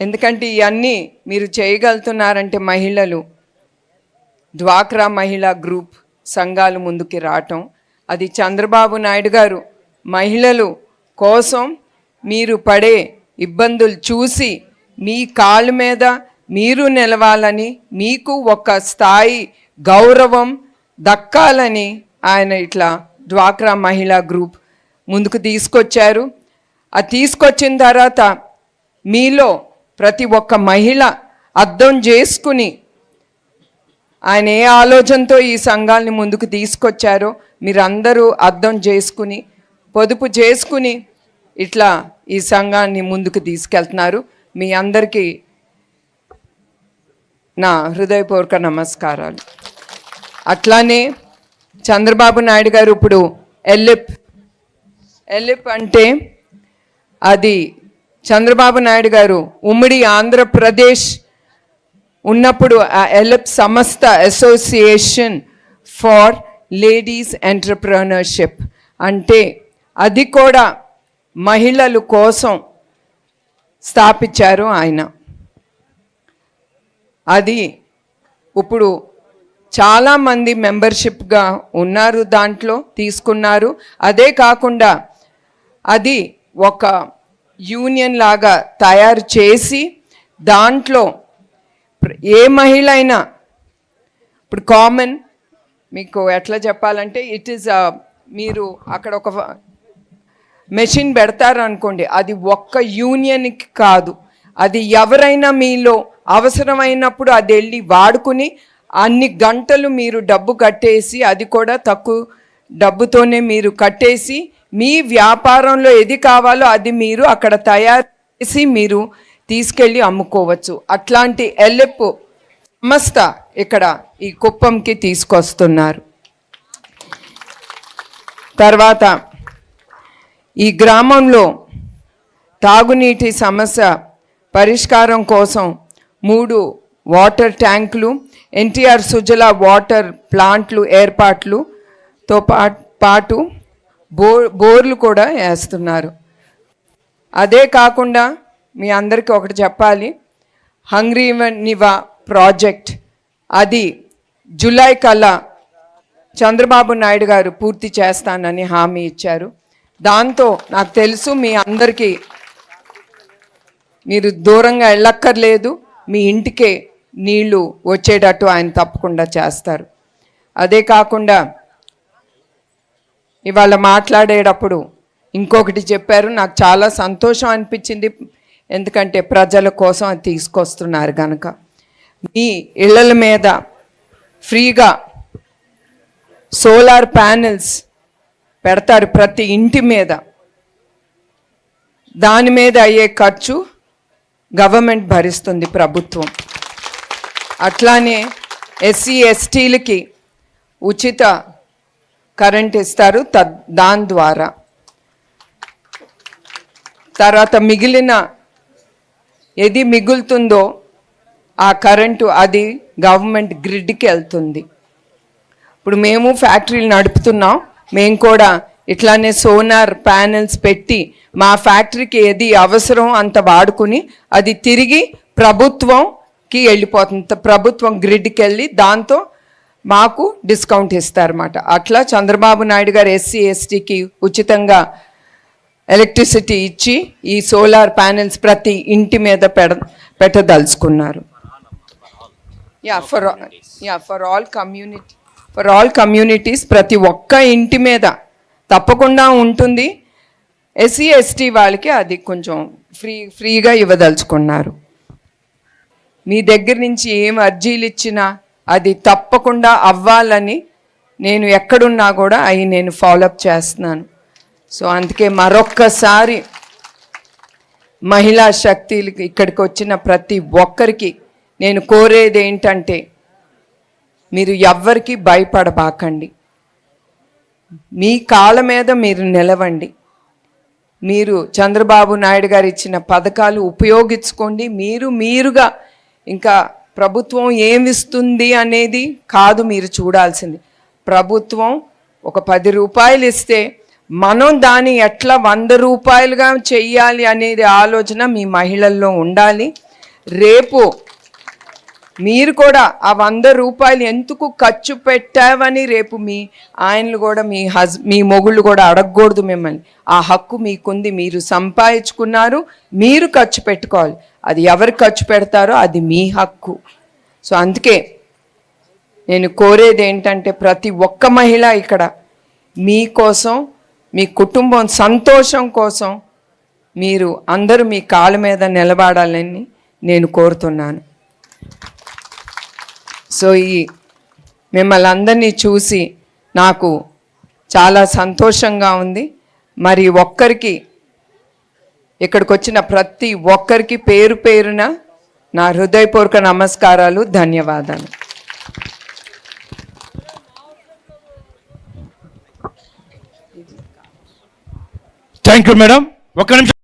ఎందుకంటే ఇవన్నీ మీరు చేయగలుగుతున్నారంటే మహిళలు. డ్వాక్రా మహిళా గ్రూప్ సంఘాలు ముందుకి రావటం. అది చంద్రబాబు నాయుడు గారు మహిళలు కోసం మీరు పడే ఇబ్బందులు చూసి మీ కాళ్ళ మీద మీరు నిలవాలని మీకు ఒక స్థాయి గౌరవం దక్కాలని ఆయన ఇట్లా డ్వాక్రా మహిళా గ్రూప్ ముందుకు తీసుకొచ్చారు. అది తీసుకొచ్చిన తర్వాత మీలో ప్రతి ఒక్క మహిళ అర్థం చేసుకుని ఆయన ఏ ఆలోచనతో ఈ సంఘాలని ముందుకు తీసుకొచ్చారో మీరందరూ అర్థం చేసుకుని పొదుపు చేసుకుని ఇట్లా ఈ సంఘాన్ని ముందుకు తీసుకెళ్తున్నారు. మీ అందరికీ నా హృదయపూర్వక నమస్కారాలు. అట్లానే చంద్రబాబు నాయుడు గారు ఇప్పుడు ఎల్లిప్ ఎల్లిప్ అంటే అది చంద్రబాబు నాయుడు గారు ఉమ్మడి ఆంధ్రప్రదేశ్ ఉన్నప్పుడు ఆ ఎలప్ సంస్థ అసోసియేషన్ ఫార్ లేడీస్ ఎంటర్ప్రనర్షిప్. అంటే అది కూడా మహిళలు కోసం స్థాపించారు ఆయన. అది ఇప్పుడు చాలామంది మెంబర్షిప్గా ఉన్నారు దాంట్లో తీసుకున్నారు. అదే కాకుండా అది ఒక యూనియన్ లాగా తయారు చేసి దాంట్లో ఏ మహిళ అయినా ఇప్పుడు కామన్ మీకు ఎట్లా చెప్పాలంటే ఇట్ ఈస్ మీరు అక్కడ ఒక మెషిన్ పెడతారు అనుకోండి అది ఒక్క యూనియన్కి కాదు. అది ఎవరైనా మీలో అవసరమైనప్పుడు అది వెళ్ళి వాడుకుని అన్ని గంటలు మీరు డబ్బు కట్టేసి అది కూడా తక్కువ డబ్బుతోనే మీరు కట్టేసి మీ వ్యాపారంలో ఏది కావాలో అది మీరు అక్కడ తయారు చేసి మీరు తీసుకెళ్ళి అమ్ముకోవచ్చు. అట్లాంటి ఎల్లెప్పు సంస్థ ఇక్కడ ఈ కుప్పంకి తీసుకొస్తున్నారు. తర్వాత ఈ గ్రామంలో తాగునీటి సమస్య పరిష్కారం కోసం మూడు వాటర్ ట్యాంకులు ఎన్టీఆర్ సుజల వాటర్ ప్లాంట్లు ఏర్పాట్లుతో పా- పాటు బో బోర్లు కూడా వేస్తున్నారు. అదే కాకుండా మీ అందరికీ ఒకటి చెప్పాలి. హంగ్రీ నివా ప్రాజెక్ట్ అది జూలై కల్లా చంద్రబాబు నాయుడు గారు పూర్తి చేస్తానని హామీ ఇచ్చారు. దాంతో నాకు తెలుసు మీ అందరికీ మీరు దూరంగా వెళ్ళక్కర్లేదు మీ ఇంటికే నీళ్ళు వచ్చేటట్టు ఆయన తప్పకుండా చేస్తారు. అదే కాకుండా ఇవాళ మాట్లాడేటప్పుడు ఇంకొకటి చెప్పారు నాకు చాలా సంతోషం అనిపించింది. ఎందుకంటే ప్రజల కోసం అది తీసుకొస్తున్నారు కనుక మీ ఇళ్ళల మీద ఫ్రీగా సోలార్ ప్యానెల్స్ పెడతారు ప్రతి ఇంటి మీద. దాని మీద అయ్యే ఖర్చు గవర్నమెంట్ భరిస్తుంది ప్రభుత్వం. అట్లానే ఎస్సీ ఎస్టీలకి ఉచిత కరెంట్ ఇస్తారు తద్ దాని ద్వారా. తర్వాత మిగిలిన ఏది మిగులుతుందో ఆ కరెంటు అది గవర్నమెంట్ గ్రిడ్కి వెళ్తుంది. ఇప్పుడు మేము ఫ్యాక్టరీలు నడుపుతున్నాం. మేము కూడా ఇట్లానే సోనార్ ప్యానెల్స్ పెట్టి మా ఫ్యాక్టరీకి ఏది అవసరం అంత వాడుకుని అది తిరిగి ప్రభుత్వంకి వెళ్ళిపోతుంది. ప్రభుత్వం గ్రిడ్కి వెళ్ళి దాంతో మాకు డిస్కౌంట్ ఇస్తారన్నమాట. అట్లా చంద్రబాబు నాయుడు గారు ఎస్సీ ఎస్టీకి ఉచితంగా ఎలక్ట్రిసిటీ ఇచ్చి ఈ సోలార్ ప్యానెల్స్ ప్రతి ఇంటి మీద పెడ పెట్టదలుచుకున్నారు. Yeah for yeah for all community for all communities ప్రతి ఒక్క ఇంటి మీద తప్పకుండా ఉంటుంది. ఎస్సీ ఎస్టీ వాళ్ళకి అది కొంచెం ఫ్రీ ఫ్రీగా ఇవ్వదలుచుకున్నారు. మీ దగ్గర నుంచి ఏం అర్జీలు ఇచ్చినా అది తప్పకుండా అవ్వాలని నేను ఎక్కడున్నా కూడా అవి నేను ఫాలోఅప్ చేస్తున్నాను. సో అందుకే మరొక్కసారి మహిళా శక్తులకి ఇక్కడికి వచ్చిన ప్రతి ఒక్కరికి నేను కోరేది ఏంటంటే మీరు ఎవ్వరికి భయపడబాకండి. మీ కాళ్ళ మీద మీరు నిలవండి. మీరు చంద్రబాబు నాయుడు గారు ఇచ్చిన పథకాలు ఉపయోగించుకోండి. మీరు మీరుగా ఇంకా ప్రభుత్వం ఏమిస్తుంది అనేది కాదు మీరు చూడాల్సింది. ప్రభుత్వం ఒక పది రూపాయలు ఇస్తే మనం దాన్ని ఎట్లా వంద రూపాయలుగా చెయ్యాలి అనేది ఆలోచన మీ మహిళల్లో ఉండాలి. రేపు మీరు కూడా ఆ వంద రూపాయలు ఎందుకు ఖర్చు పెట్టావని రేపు మీ ఆయనలు కూడా మీ హజ్ మీ మొగుళ్ళు కూడా అడగకూడదు మిమ్మల్ని. ఆ హక్కు మీకుంది మీరు సంపాదించుకున్నారు మీరు ఖర్చు పెట్టుకోవాలి. అది ఎవరు ఖర్చు పెడతారో అది మీ హక్కు. సో అందుకే నేను కోరేది ఏంటంటే ప్రతి ఒక్క మహిళ ఇక్కడ మీకోసం మీ కుటుంబం సంతోషం కోసం మీరు అందరూ మీ కాళ్ళ మీద నిలబడాలని నేను కోరుతున్నాను. సో ఈ మిమ్మల్ని అందరినీ చూసి నాకు చాలా సంతోషంగా ఉంది. మరి ఒక్కరికి ఇక్కడికి వచ్చిన ప్రతి ఒక్కరికి పేరు పేరున నా హృదయపూర్వక నమస్కారాలు ధన్యవాదాలు. థ్యాంక్ యూ మేడం ఒక్క నిమిషం.